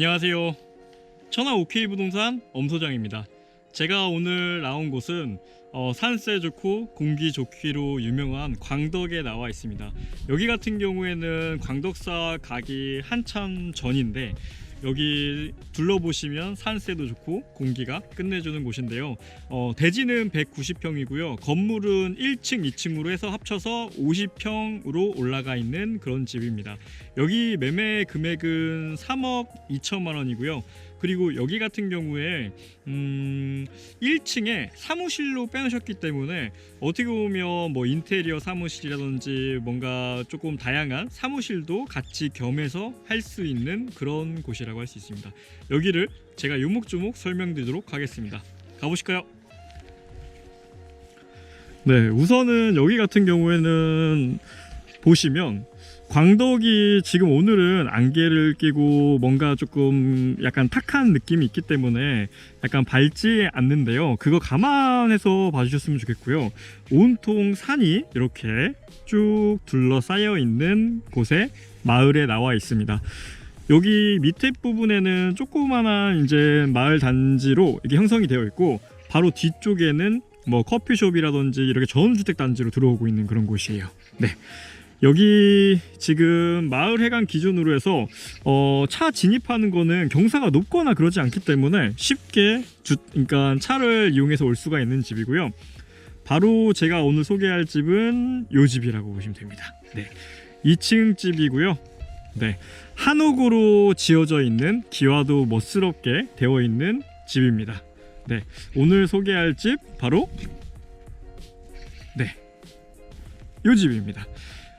안녕하세요. 천하 OK 부동산 엄소장입니다. 제가 오늘 나온 곳은 어, 산세 좋고 공기 좋기로 유명한 광덕에 나와 있습니다. 여기 같은 경우에는 광덕사 가기 한참 전인데 여기 둘러보시면 산세도 좋고 공기가 끝내주는 곳인데요. 어, 대지는 190평이고요. 건물은 1층, 2층으로 해서 합쳐서 50평으로 올라가 있는 그런 집입니다. 여기 매매 금액은 3억 2천만 원이고요. 그리고 여기 같은 경우에 음, 1층에 사무실로 빼놓으셨기 때문에 어떻게 보면 뭐 인테리어 사무실이라든지 뭔가 조금 다양한 사무실도 같이 겸해서 할 수 있는 그런 곳이라고 할 수 있습니다. 여기를 제가 요목조목 설명드리도록 하겠습니다. 가보실까요? 네, 우선은 여기 같은 경우에는 보시면 광덕이 지금 오늘은 안개를 끼고 뭔가 조금 약간 탁한 느낌이 있기 때문에 약간 밝지 않는데요. 그거 감안해서 봐주셨으면 좋겠고요. 온통 산이 이렇게 쭉 둘러싸여 있는 곳에 마을에 나와 있습니다. 여기 밑에 부분에는 조그만한 이제 마을 단지로 이게 형성이 되어 있고 바로 뒤쪽에는 뭐 커피숍이라든지 이렇게 전주택 단지로 들어오고 있는 그런 곳이에요. 네. 여기 지금 마을 해관 기준으로 해서 어, 차 진입하는 거는 경사가 높거나 그러지 않기 때문에 쉽게 주, 그러니까 차를 이용해서 올 수가 있는 집이고요. 바로 제가 오늘 소개할 집은 요 집이라고 보시면 됩니다. 네. 2층 집이고요. 네. 한옥으로 지어져 있는 기와도 멋스럽게 되어 있는 집입니다. 네. 오늘 소개할 집 바로 네. 요 집입니다.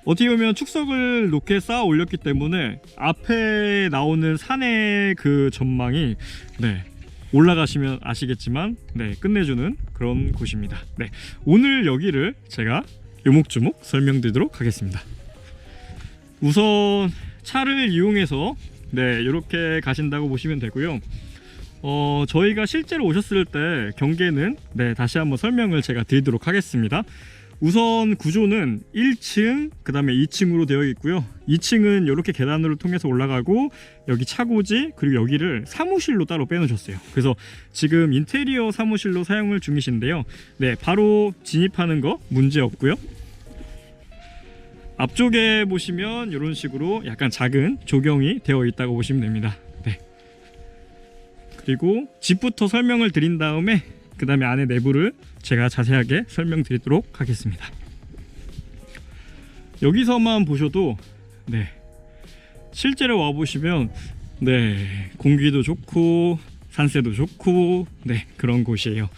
어떻게 보면 축석을 높게 쌓아 올렸기 때문에 앞에 나오는 산의 그 전망이 네 올라가시면 아시겠지만 네 끝내주는 그런 곳입니다. 네 오늘 여기를 제가 요목조목 설명드리도록 하겠습니다. 우선 차를 이용해서 네 이렇게 가신다고 보시면 되고요. 어 저희가 실제로 오셨을 때 경계는 네 다시 한번 설명을 제가 드리도록 하겠습니다. 우선 구조는 1층, 그 다음에 2층으로 되어 있고요. 2층은 이렇게 계단으로 통해서 올라가고 여기 차고지 그리고 여기를 사무실로 따로 빼놓으셨어요. 그래서 지금 인테리어 사무실로 사용을 중이신데요. 네, 바로 진입하는 거 문제 없고요. 앞쪽에 보시면 이런 식으로 약간 작은 조경이 되어 있다고 보시면 됩니다. 네. 그리고 집부터 설명을 드린 다음에 그 다음에 안에 내부를 제가 자세하게 설명드리도록 하겠습니다. 여기서만 보셔도 네 실제로 와 보시면 네 공기도 좋고 산세도 좋고 네 그런 곳이에요.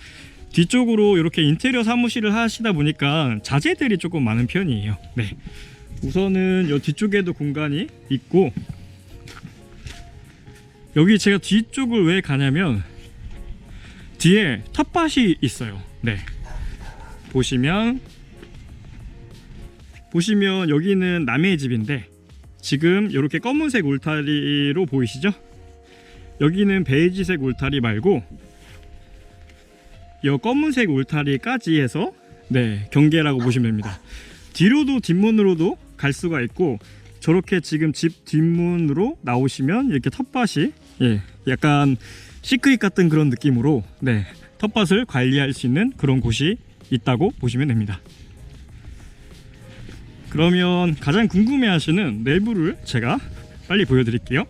뒤쪽으로 이렇게 인테리어 사무실을 하시다 보니까 자재들이 조금 많은 편이에요. 네 우선은 이 뒤쪽에도 공간이 있고 여기 제가 뒤쪽을 왜 가냐면 뒤에 텃밭이 있어요. 네. 보시면 보시면 여기는 남의 집인데 지금 이렇게 검은색 울타리로 보이시죠? 여기는 베이지색 울타리 말고 이 검은색 울타리까지 해서 네 경계라고 보시면 됩니다. 뒤로도 뒷문으로도 갈 수가 있고 저렇게 지금 집 뒷문으로 나오시면 이렇게 텃밭이 예 약간 시크릿 같은 그런 느낌으로 네 텃밭을 관리할 수 있는 그런 곳이 있다고 보시면 됩니다. 그러면 가장 궁금해 하시는 내부를 제가 빨리 보여드릴게요.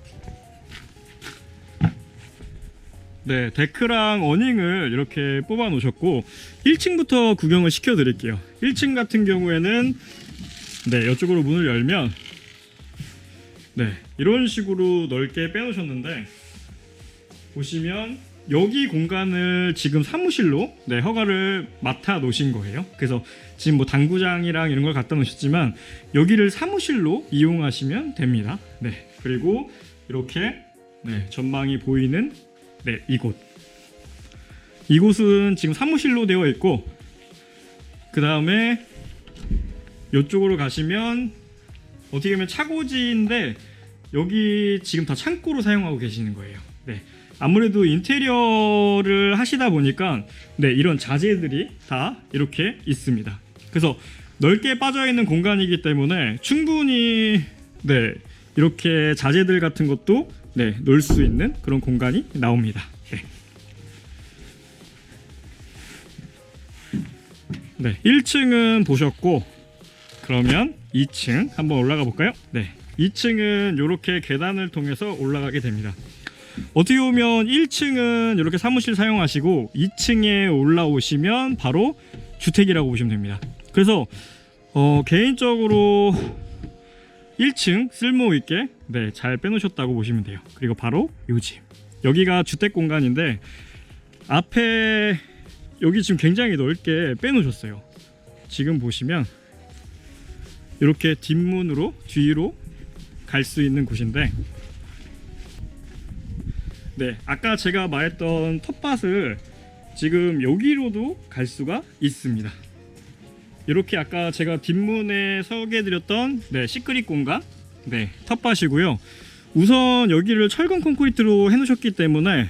네, 데크랑 어닝을 이렇게 뽑아 놓으셨고 1층부터 구경을 시켜 드릴게요. 1층 같은 경우에는 네, 이쪽으로 문을 열면 네, 이런 식으로 넓게 빼 놓으셨는데 보시면 여기 공간을 지금 사무실로 네, 허가를 맡아 놓으신 거예요. 그래서 지금 뭐 당구장이랑 이런 걸 갖다 놓으셨지만 여기를 사무실로 이용하시면 됩니다. 네. 그리고 이렇게 네, 전망이 보이는 네, 이곳. 이곳은 지금 사무실로 되어 있고 그 다음에 이쪽으로 가시면 어떻게 보면 차고지인데 여기 지금 다 창고로 사용하고 계시는 거예요. 네. 아무래도 인테리어를 하시다 보니까 네, 이런 자재들이 다 이렇게 있습니다. 그래서 넓게 빠져 있는 공간이기 때문에 충분히 네, 이렇게 자재들 같은 것도 네, 놀수 있는 그런 공간이 나옵니다. 네. 네, 1층은 보셨고 그러면 2층 한번 올라가 볼까요? 네. 2층은 이렇게 계단을 통해서 올라가게 됩니다. 어떻게 보면 1층은 이렇게 사무실 사용하시고 2층에 올라오시면 바로 주택이라고 보시면 됩니다. 그래서 어, 개인적으로 1층 쓸모 있게 네, 잘 빼놓으셨다고 보시면 돼요. 그리고 바로 요 집. 여기가 주택 공간인데 앞에 여기 지금 굉장히 넓게 빼놓으셨어요. 지금 보시면 이렇게 뒷문으로 뒤로 갈 수 있는 곳인데 네, 아까 제가 말했던 텃밭을 지금 여기로도 갈 수가 있습니다. 이렇게 아까 제가 뒷문에 소개해드렸던 네, 시크릿 공간, 네, 텃밭이고요. 우선 여기를 철근 콘크리트로 해놓으셨기 때문에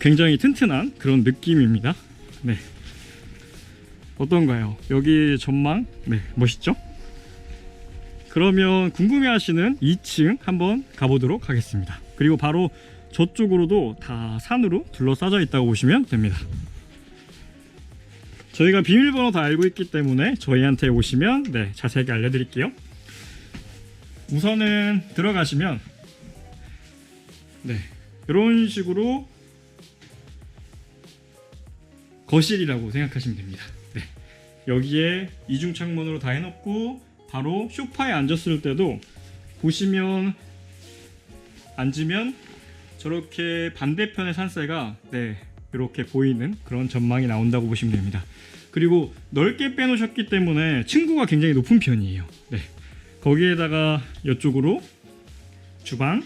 굉장히 튼튼한 그런 느낌입니다. 네, 어떤가요? 여기 전망, 네, 멋있죠? 그러면 궁금해하시는 2층 한번 가보도록 하겠습니다. 그리고 바로 저쪽으로도 다 산으로 둘러싸여 있다고 보시면 됩니다. 저희가 비밀번호 다 알고 있기 때문에 저희한테 오시면 네, 자세하게 알려드릴게요. 우선은 들어가시면 네, 이런 식으로 거실이라고 생각하시면 됩니다. 네, 여기에 이중 창문으로 다 해놓고 바로 소파에 앉았을 때도 보시면 앉으면 저렇게 반대편의 산세가 네 이렇게 보이는 그런 전망이 나온다고 보시면 됩니다. 그리고 넓게 빼놓으셨기 때문에 층고가 굉장히 높은 편이에요. 네 거기에다가 이쪽으로 주방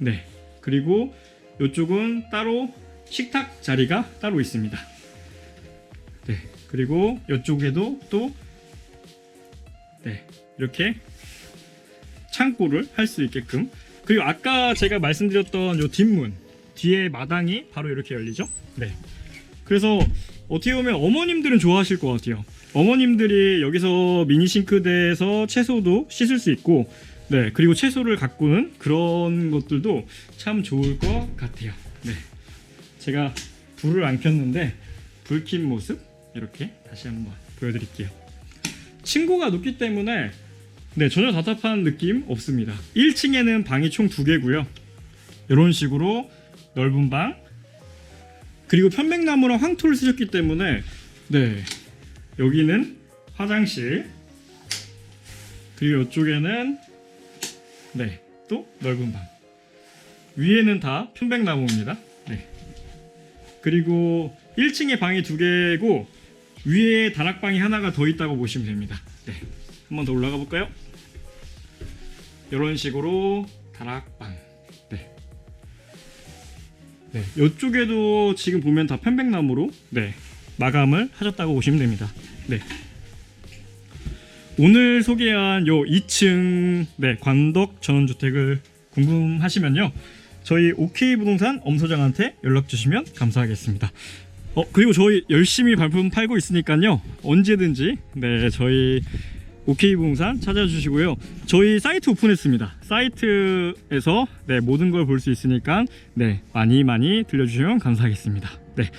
네 그리고 이쪽은 따로 식탁 자리가 따로 있습니다. 네 그리고 이쪽에도 또 네, 이렇게 창고를 할 수 있게끔. 그리고 아까 제가 말씀드렸던 요 뒷문 뒤에 마당이 바로 이렇게 열리죠? 네. 그래서 어떻게 보면 어머님들은 좋아하실 것 같아요. 어머님들이 여기서 미니 싱크대에서 채소도 씻을 수 있고 네 그리고 채소를 가꾸는 그런 것들도 참 좋을 것 같아요. 네. 제가 불을 안 켰는데 불 킨 모습 이렇게 다시 한번 보여드릴게요. 층고가 높기 때문에 네, 전혀 답답한 느낌 없습니다. 1층에는 방이 총 두 개고요. 이런 식으로 넓은 방 그리고 편백나무랑 황토를 쓰셨기 때문에 네, 여기는 화장실 그리고 이쪽에는 네, 또 넓은 방 위에는 다 편백나무입니다. 네. 그리고 1층에 방이 두 개고 위에 다락방이 하나가 더 있다고 보시면 됩니다. 네. 한번 더 올라가 볼까요? 이런 식으로 다락방. 네. 네. 이쪽에도 지금 보면 다 편백나무로 네 마감을 하셨다고 보시면 됩니다. 네. 오늘 소개한 요 2층 네 관덕 전원주택을 궁금하시면요 저희 OK 부동산 엄소장한테 연락 주시면 감사하겠습니다. 어 그리고 저희 열심히 발품 팔고 있으니까요 언제든지 네 저희 OK 부동산 찾아주시고요. 저희 사이트 오픈했습니다. 사이트에서 네, 모든 걸 볼 수 있으니까 네, 많이 많이 들려주시면 감사하겠습니다. 네,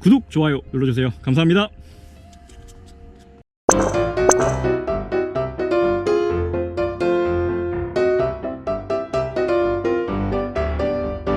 구독, 좋아요 눌러주세요. 감사합니다.